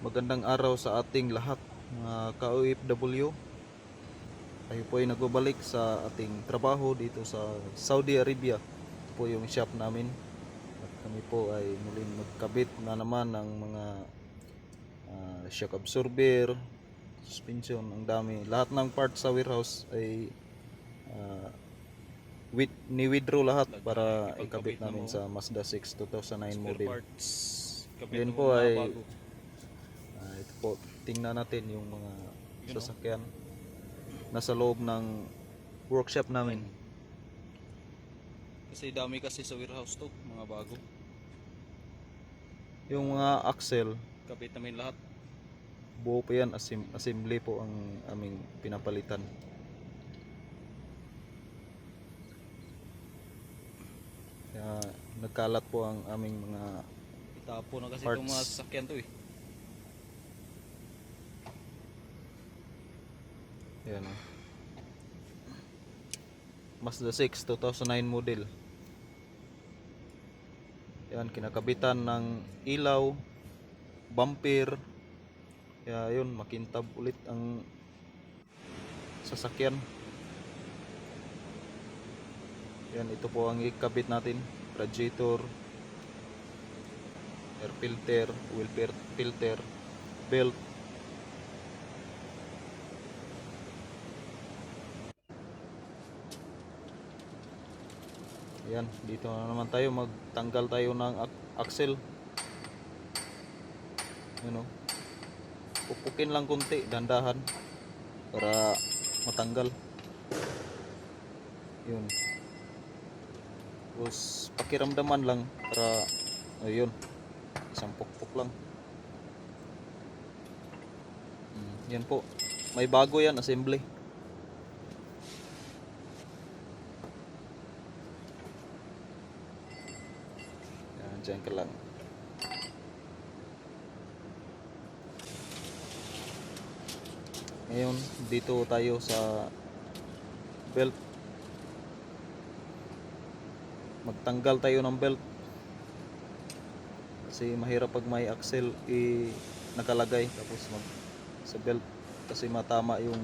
Magandang araw sa ating lahat mga ka-OFW. Tayo po ay nagbabalik sa ating trabaho dito sa Saudi Arabia. Ito po yung shop namin. At kami po ay muling magkabit na naman ng mga ah, shock absorber, suspension, ang dami. Lahat ng parts sa warehouse ay ah, with, ni-withdraw lahat para ikabit namin sa Mazda 6 2009 model. parts. Yan po ay Ah, ito po, tingnan natin yung mga oh. sasakyan nasa loob ng workshop namin. Kasi dami kasi sa warehouse to, mga bago. Yung mga axle, Kapit namin lahat. buo po yan, asim- assembly po ang aming pinapalitan. Kaya nagkalat po ang aming mga Itapo na kasi Parts. itong mga sasakyan to eh. Yan o. Mazda 6 2009 model. Yan, kinakabitan ng ilaw, bumper. Kaya yun, makintab ulit ang sasakyan. Yan, ito po ang ikabit natin. Radiator, air filter, wheel fil- filter, belt, Yan, dito na naman tayo magtanggal tayo ng axle. Yan o. Pupukin lang kunti, dandahan para matanggal. Yun. Tapos pakiramdaman lang para ayun. Isang pukpuk lang. Mm, Yan po. May bago yan, assembly. Yan, dyan ka lang. Ngayon, dito tayo sa belt. Magtanggal tayo ng belt. Kasi mahirap pag may axle i nakalagay tapos mag sa belt kasi matama yung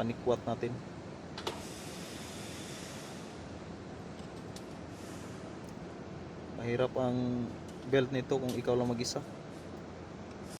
panikwat natin. Mahirap ang belt nito kung ikaw lang mag-isa.